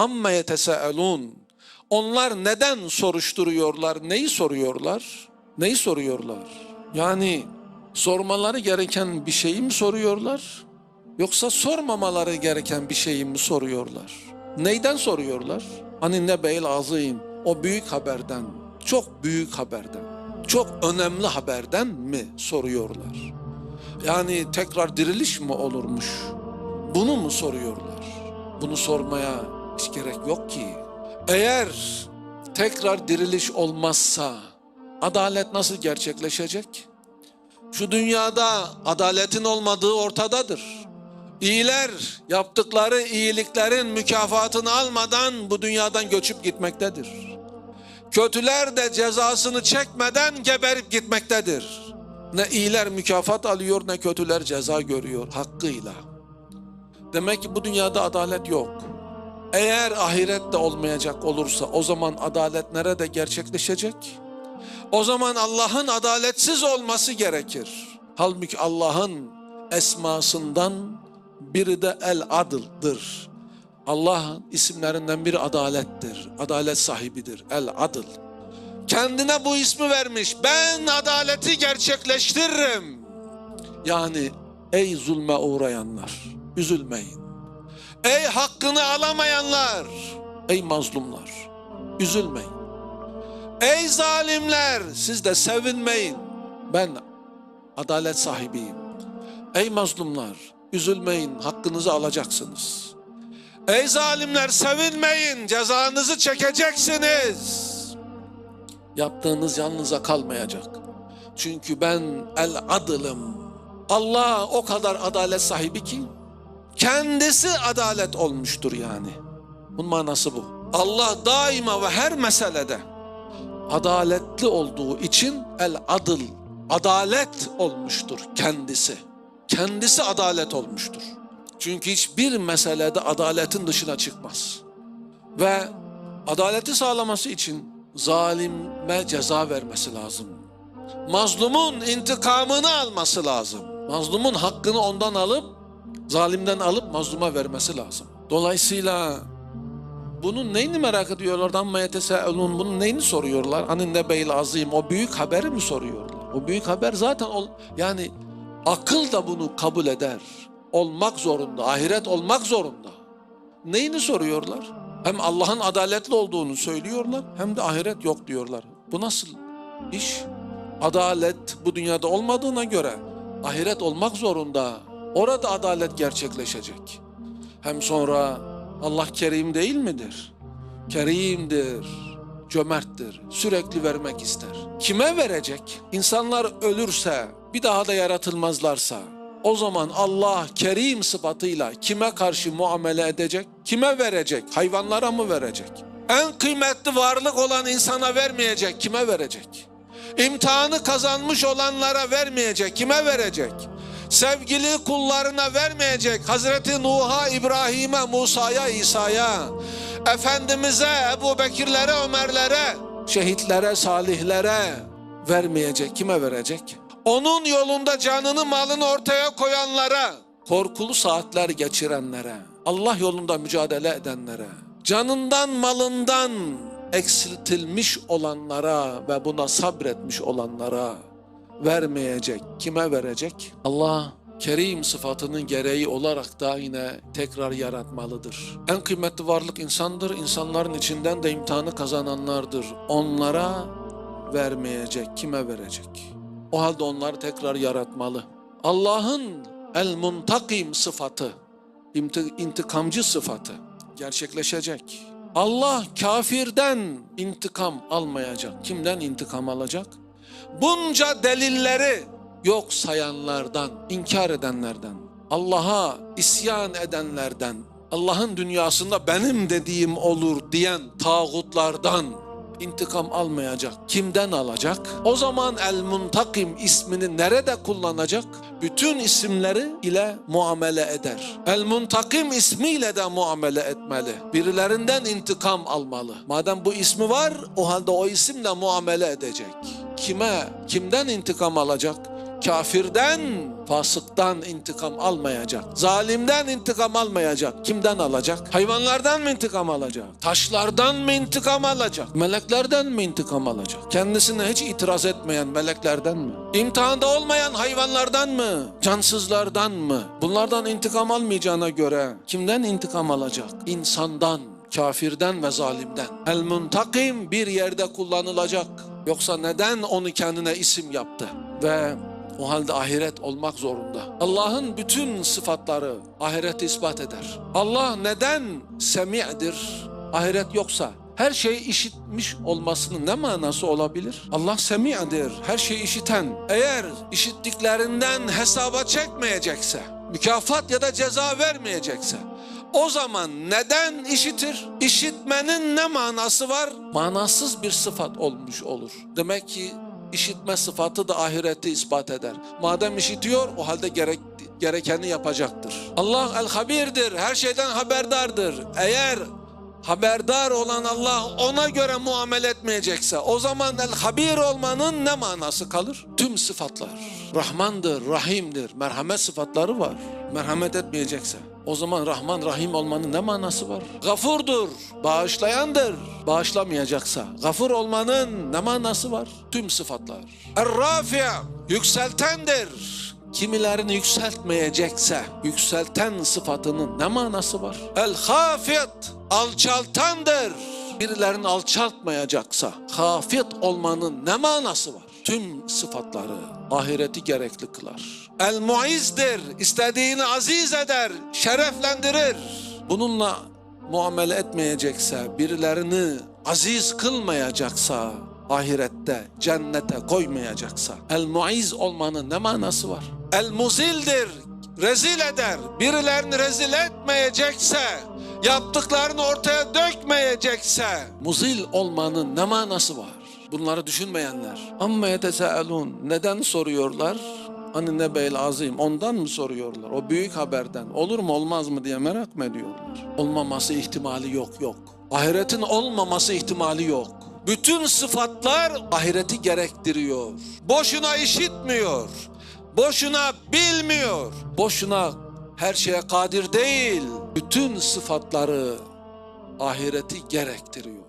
Amma yetesaelun. Onlar neden soruşturuyorlar? Neyi soruyorlar? Neyi soruyorlar? Yani sormaları gereken bir şeyi mi soruyorlar? Yoksa sormamaları gereken bir şeyi mi soruyorlar? Neyden soruyorlar? Hani nebeyl azim o büyük haberden, çok büyük haberden, çok önemli haberden mi soruyorlar? Yani tekrar diriliş mi olurmuş? Bunu mu soruyorlar? Bunu sormaya hiç gerek yok ki. Eğer tekrar diriliş olmazsa adalet nasıl gerçekleşecek? Şu dünyada adaletin olmadığı ortadadır. İyiler yaptıkları iyiliklerin mükafatını almadan bu dünyadan göçüp gitmektedir. Kötüler de cezasını çekmeden geberip gitmektedir. Ne iyiler mükafat alıyor ne kötüler ceza görüyor hakkıyla. Demek ki bu dünyada adalet yok. Eğer ahirette olmayacak olursa o zaman adalet nerede gerçekleşecek? O zaman Allah'ın adaletsiz olması gerekir. Halbuki Allah'ın esmasından biri de el adıldır. Allah'ın isimlerinden biri adalettir. Adalet sahibidir. El adıl. Kendine bu ismi vermiş. Ben adaleti gerçekleştiririm. Yani ey zulme uğrayanlar üzülmeyin. Ey hakkını alamayanlar, ey mazlumlar üzülmeyin. Ey zalimler siz de sevinmeyin. Ben adalet sahibiyim. Ey mazlumlar üzülmeyin hakkınızı alacaksınız. Ey zalimler sevinmeyin cezanızı çekeceksiniz. Yaptığınız yanınıza kalmayacak. Çünkü ben el adılım. Allah o kadar adalet sahibi ki kendisi adalet olmuştur yani. Bunun manası bu. Allah daima ve her meselede adaletli olduğu için el adıl, adalet olmuştur kendisi. Kendisi adalet olmuştur. Çünkü hiçbir meselede adaletin dışına çıkmaz. Ve adaleti sağlaması için zalime ceza vermesi lazım. Mazlumun intikamını alması lazım. Mazlumun hakkını ondan alıp zalimden alıp mazluma vermesi lazım. Dolayısıyla bunun neyini merak ediyorlar? Amma yetesaelun bunun neyini soruyorlar? Hani nebeyl azim o büyük haberi mi soruyorlar? O büyük haber zaten ol, yani akıl da bunu kabul eder. Olmak zorunda, ahiret olmak zorunda. Neyini soruyorlar? Hem Allah'ın adaletli olduğunu söylüyorlar hem de ahiret yok diyorlar. Bu nasıl iş? Adalet bu dünyada olmadığına göre ahiret olmak zorunda. Orada adalet gerçekleşecek. Hem sonra Allah kerim değil midir? Kerimdir, cömerttir, sürekli vermek ister. Kime verecek? İnsanlar ölürse, bir daha da yaratılmazlarsa, o zaman Allah kerim sıfatıyla kime karşı muamele edecek? Kime verecek? Hayvanlara mı verecek? En kıymetli varlık olan insana vermeyecek, kime verecek? İmtihanı kazanmış olanlara vermeyecek, kime verecek? Sevgili kullarına vermeyecek, Hazreti Nuh'a, İbrahim'e, Musa'ya, İsa'ya, Efendimiz'e, Ebu Bekirlere, Ömerlere, şehitlere, salihlere vermeyecek, kime verecek? Onun yolunda canını malını ortaya koyanlara, korkulu saatler geçirenlere, Allah yolunda mücadele edenlere, canından malından eksiltilmiş olanlara ve buna sabretmiş olanlara vermeyecek. Kime verecek? Allah Kerim sıfatının gereği olarak da yine tekrar yaratmalıdır. En kıymetli varlık insandır. İnsanların içinden de imtihanı kazananlardır. Onlara vermeyecek. Kime verecek? O halde onları tekrar yaratmalı. Allah'ın el muntakim sıfatı, inti- intikamcı sıfatı gerçekleşecek. Allah kafirden intikam almayacak. Kimden intikam alacak? Bunca delilleri yok sayanlardan, inkar edenlerden, Allah'a isyan edenlerden, Allah'ın dünyasında benim dediğim olur diyen tağutlardan intikam almayacak. Kimden alacak? O zaman El Muntakim ismini nerede kullanacak? Bütün isimleri ile muamele eder. El Muntakim ismiyle de muamele etmeli. Birilerinden intikam almalı. Madem bu ismi var, o halde o isimle muamele edecek. Kime, kimden intikam alacak? kafirden, fasıktan intikam almayacak. Zalimden intikam almayacak. Kimden alacak? Hayvanlardan mı intikam alacak? Taşlardan mı intikam alacak? Meleklerden mi intikam alacak? Kendisine hiç itiraz etmeyen meleklerden mi? İmtihanda olmayan hayvanlardan mı? Cansızlardan mı? Bunlardan intikam almayacağına göre kimden intikam alacak? İnsandan, kafirden ve zalimden. El muntakim bir yerde kullanılacak. Yoksa neden onu kendine isim yaptı? Ve o halde ahiret olmak zorunda. Allah'ın bütün sıfatları ahireti ispat eder. Allah neden semi'dir? Ahiret yoksa her şeyi işitmiş olmasının ne manası olabilir? Allah semi'dir, her şeyi işiten. Eğer işittiklerinden hesaba çekmeyecekse, mükafat ya da ceza vermeyecekse, o zaman neden işitir? İşitmenin ne manası var? Manasız bir sıfat olmuş olur. Demek ki işitme sıfatı da ahireti ispat eder. Madem işitiyor o halde gerek, gerekeni yapacaktır. Allah el-habirdir, her şeyden haberdardır. Eğer haberdar olan Allah ona göre muamele etmeyecekse o zaman el-habir olmanın ne manası kalır? Tüm sıfatlar. Rahmandır, Rahim'dir, merhamet sıfatları var. Merhamet etmeyecekse o zaman Rahman Rahim olmanın ne manası var? Gafurdur, bağışlayandır. Bağışlamayacaksa gafur olmanın ne manası var? Tüm sıfatlar. Er-Rafi' yükseltendir. Kimilerini yükseltmeyecekse yükselten sıfatının ne manası var? El-Hafid alçaltandır. Birilerini alçaltmayacaksa hafid olmanın ne manası var? Tüm sıfatları ahireti gerekli kılar. El-Muiz'dir. istediğini aziz eder, şereflendirir. Bununla muamele etmeyecekse, birilerini aziz kılmayacaksa, ahirette cennete koymayacaksa, el-muiz olmanın ne manası var? El-muzildir, rezil eder. Birilerini rezil etmeyecekse, yaptıklarını ortaya dökmeyecekse, muzil olmanın ne manası var? Bunları düşünmeyenler. Amma yetesaelun. Neden soruyorlar? Hani nebeyl azim ondan mı soruyorlar? O büyük haberden olur mu olmaz mı diye merak mı ediyorlar? Olmaması ihtimali yok yok. Ahiretin olmaması ihtimali yok. Bütün sıfatlar ahireti gerektiriyor. Boşuna işitmiyor. Boşuna bilmiyor. Boşuna her şeye kadir değil. Bütün sıfatları ahireti gerektiriyor.